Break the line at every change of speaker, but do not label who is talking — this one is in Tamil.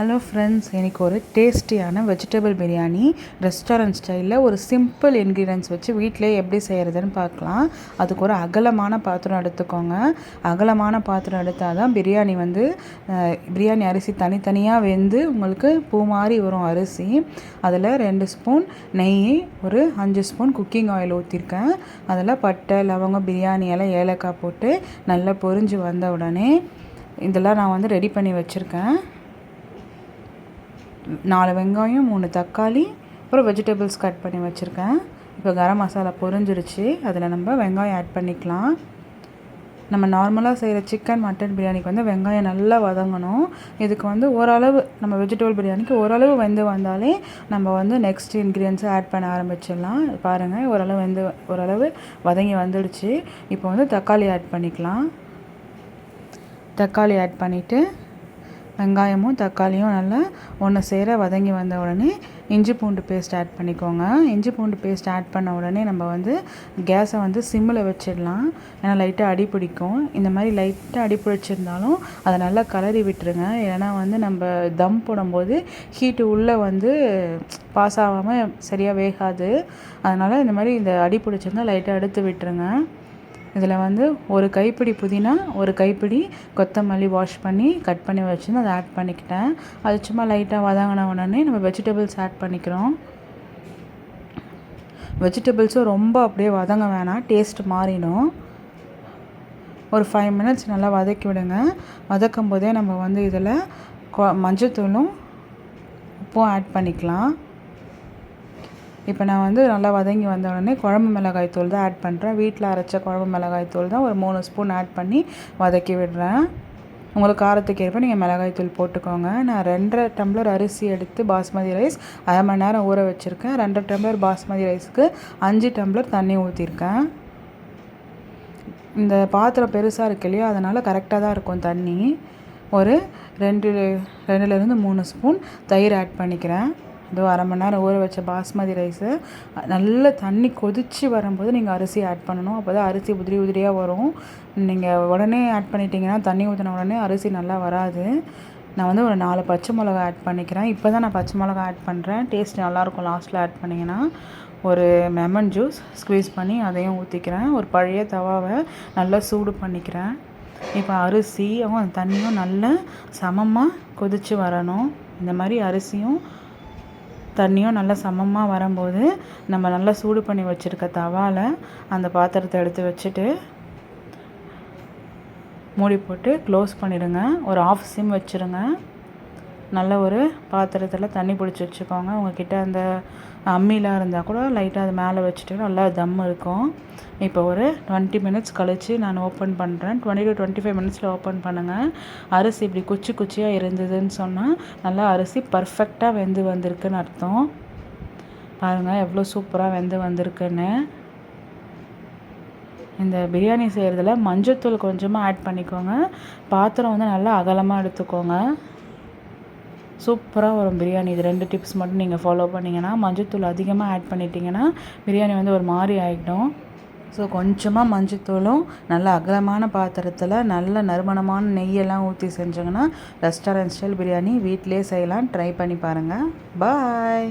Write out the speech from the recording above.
ஹலோ ஃப்ரெண்ட்ஸ் எனக்கு ஒரு டேஸ்டியான வெஜிடபிள் பிரியாணி ரெஸ்டாரண்ட் ஸ்டைலில் ஒரு சிம்பிள் இன்க்ரீடியன்ஸ் வச்சு வீட்டிலே எப்படி செய்கிறதுன்னு பார்க்கலாம். அதுக்கு ஒரு அகலமான பாத்திரம் எடுத்துக்கோங்க. அகலமான பாத்திரம் எடுத்தால் தான் பிரியாணி வந்து பிரியாணி அரிசி தனித்தனியாக வெந்து உங்களுக்கு பூ மாதிரி வரும் அரிசி. அதில் ரெண்டு ஸ்பூன் நெய் ஒரு அஞ்சு ஸ்பூன் குக்கிங் ஆயில் ஊற்றிருக்கேன் அதில் பட்டை லவங்கம் பிரியாணி ஏலக்காய் போட்டு நல்லா பொரிஞ்சு வந்த உடனே இதெல்லாம் நான் வந்து ரெடி பண்ணி வச்சுருக்கேன். நாலு வெங்காயம் மூணு தக்காளி அப்புறம் வெஜிடபிள்ஸ் கட் பண்ணி வச்சுருக்கேன். இப்போ கரம் மசாலா பொரிஞ்சிருச்சு. அதில் நம்ம வெங்காயம் ஆட் பண்ணிக்கலாம். நம்ம நார்மலாக செய்கிற சிக்கன் மட்டன் பிரியாணிக்கு வந்து வெங்காயம் நல்லா வதங்கணும். இதுக்கு வந்து ஓரளவு நம்ம வெஜிடபிள் பிரியாணிக்கு ஓரளவு வெந்து வந்தாலே நம்ம வந்து நெக்ஸ்ட் இன்க்ரீடியன்ஸை ஆட் பண்ண ஆரம்பிச்சிடலாம். பாருங்கள் ஓரளவு வெந்து ஓரளவு வதங்கி வந்துடுச்சு. இப்போ வந்து தக்காளி ஆட் பண்ணிக்கலாம். தக்காளி ஆட் பண்ணிவிட்டு வெங்காயமும் தக்காளியும் நல்லா ஒன்று சேர வதங்கி வந்த உடனே இஞ்சி பூண்டு பேஸ்ட் ஆட் பண்ணிக்கோங்க. இஞ்சி பூண்டு பேஸ்ட் ஆட் பண்ண உடனே நம்ம வந்து கேஸை வந்து சிம்மில் வச்சிடலாம். ஏன்னா லைட்டாக அடி பிடிக்கும். இந்த மாதிரி லைட்டாக அடி பிடிச்சிருந்தாலும் அதை நல்லா கலரி விட்டுருங்க. ஏன்னா வந்து நம்ம தம் போடும்போது ஹீட்டு உள்ளே வந்து பாஸ் ஆகாமல் சரியாக வேகாது. அதனால் இந்த மாதிரி இந்த அடி பிடிச்சிருந்தால் லைட்டாக எடுத்து விட்டுருங்க. இதில் வந்து ஒரு கைப்பிடி புதினா ஒரு கைப்பிடி கொத்தமல்லி வாஷ் பண்ணி கட் பண்ணி வச்சுருந்து அதை ஆட் பண்ணிக்கிட்டேன். அது சும்மா லைட்டாக வதங்கின உடனே நம்ம வெஜிடபிள்ஸ் ஆட் பண்ணிக்கிறோம். வெஜிடபிள்ஸும் ரொம்ப அப்படியே வதங்க வேணாம் டேஸ்ட் மாறிடும். ஒரு ஃபைவ் மினிட்ஸ் நல்லா வதக்கி விடுங்க. வதக்கும் போதே நம்ம வந்து இதில் கொ மஞ்சத்தூளும் உப்பும் ஆட் பண்ணிக்கலாம். இப்போ நான் வந்து நல்லா வதங்கி வந்த உடனே குழம்பு மிளகாய் தூள் தான் ஆட் பண்ணுறேன் வீட்டில் அரைச்ச குழம்பு மிளகாய் தூள் தான் ஒரு மூணு ஸ்பூன் ஆட் பண்ணி வதக்கி விடுறேன். உங்களுக்கு காரத்துக்கு ஏற்ப நீங்கள் மிளகாய் தூள் போட்டுக்கோங்க. நான் ரெண்டரை டம்ளர் அரிசி எடுத்து பாஸ்மதி ரைஸ் அரை மணி நேரம் ஊற வச்சுருக்கேன். ரெண்டரை டம்ளர் பாஸ்மதி ரைஸ்க்கு அஞ்சு டம்ளர் தண்ணி ஊற்றிருக்கேன் இந்த பாத்திரம் பெருசாக இருக்கு இல்லையா அதனால் கரெக்டாக தான் இருக்கும் தண்ணி. ஒரு ரெண்டு ரெண்டுலேருந்து மூணு ஸ்பூன் தயிர் ஆட் பண்ணிக்கிறேன். இதோ அரை மணி நேரம் ஊற வச்ச பாஸ்மதி ரைஸு. நல்ல தண்ணி கொதித்து வரும்போது நீங்கள் அரிசி ஆட் பண்ணணும். அப்போ தான் அரிசி உதிரி உதிரியாக வரும். நீங்கள் உடனே ஆட் பண்ணிட்டீங்கன்னா தண்ணி ஊற்றின உடனே அரிசி நல்லா வராது. நான் வந்து ஒரு நாலு பச்சை மிளகா ஆட் பண்ணிக்கிறேன். இப்போ தான் நான் பச்சை மிளகா ஆட் பண்ணுறேன் டேஸ்ட் நல்லாயிருக்கும் லாஸ்ட்டில் ஆட் பண்ணிங்கன்னா. ஒரு லெமன் ஜூஸ் ஸ்க்வீஸ் பண்ணி அதையும் ஊற்றிக்கிறேன் ஒரு பழைய தவாவை நல்லா சூடு பண்ணிக்கிறேன். இப்போ அரிசியும் அந்த தண்ணியும் நல்லா சமமாக கொதித்து வரணும். இந்த மாதிரி அரிசியும் தண்ணியும் நல்லா சமமாக வரும்போது நம்ம நல்லா சூடு பண்ணி வச்சுருக்க தவாவில் அந்த பாத்திரத்தை எடுத்து வச்சுட்டு மூடி போட்டு க்ளோஸ் பண்ணிடுங்க. ஒரு ஆஃப் சிம் வச்சுருங்க. நல்ல ஒரு பாத்திரத்தில் தண்ணி பிடிச்சி வச்சுக்கோங்க. உங்ககிட்ட அந்த அம்மிலாம் இருந்தால் கூட லைட்டாக அது மேலே வச்சுட்டு நல்லா தம் இருக்கும். இப்போ ஒரு டுவெண்ட்டி மினிட்ஸ் கழித்து நான் ஓப்பன் பண்ணுறேன் டுவெண்ட்டி டு டுவெண்ட்டி ஃபைவ் மினிட்ஸில் ஓப்பன் பண்ணுங்கள் அரிசி இப்படி குச்சி குச்சியாக இருந்ததுன்னு சொன்னால் நல்லா அரிசி பர்ஃபெக்டாக வெந்து வந்திருக்குன்னு அர்த்தம். பாருங்கள் எவ்வளோ சூப்பராக வெந்து வந்திருக்குன்னு. இந்த பிரியாணி செய்கிறதுல மஞ்சத்தூள் கொஞ்சமாக ஆட் பண்ணிக்கோங்க. பாத்திரம் வந்து நல்லா அகலமாக எடுத்துக்கோங்க. சூப்பராக வரும் பிரியாணி. இது ரெண்டு டிப்ஸ் மட்டும் நீங்கள் ஃபாலோ பண்ணிங்கன்னா மஞ்சத்தூள் அதிகமாக ஆட் பண்ணிட்டீங்கன்னா பிரியாணி வந்து ஒரு மாதிரி ஆகிடும் ஸோ கொஞ்சமாக மஞ்சத்தூளும் நல்ல அகலமான பாத்திரத்தில் நல்ல நறுமணமான நெய்யெல்லாம் ஊற்றி செஞ்சோங்கன்னா ரெஸ்டாரண்ட் ஸ்டைல் பிரியாணி வீட்டிலே செய்யலாம். ட்ரை பண்ணி பாருங்கள் பாய்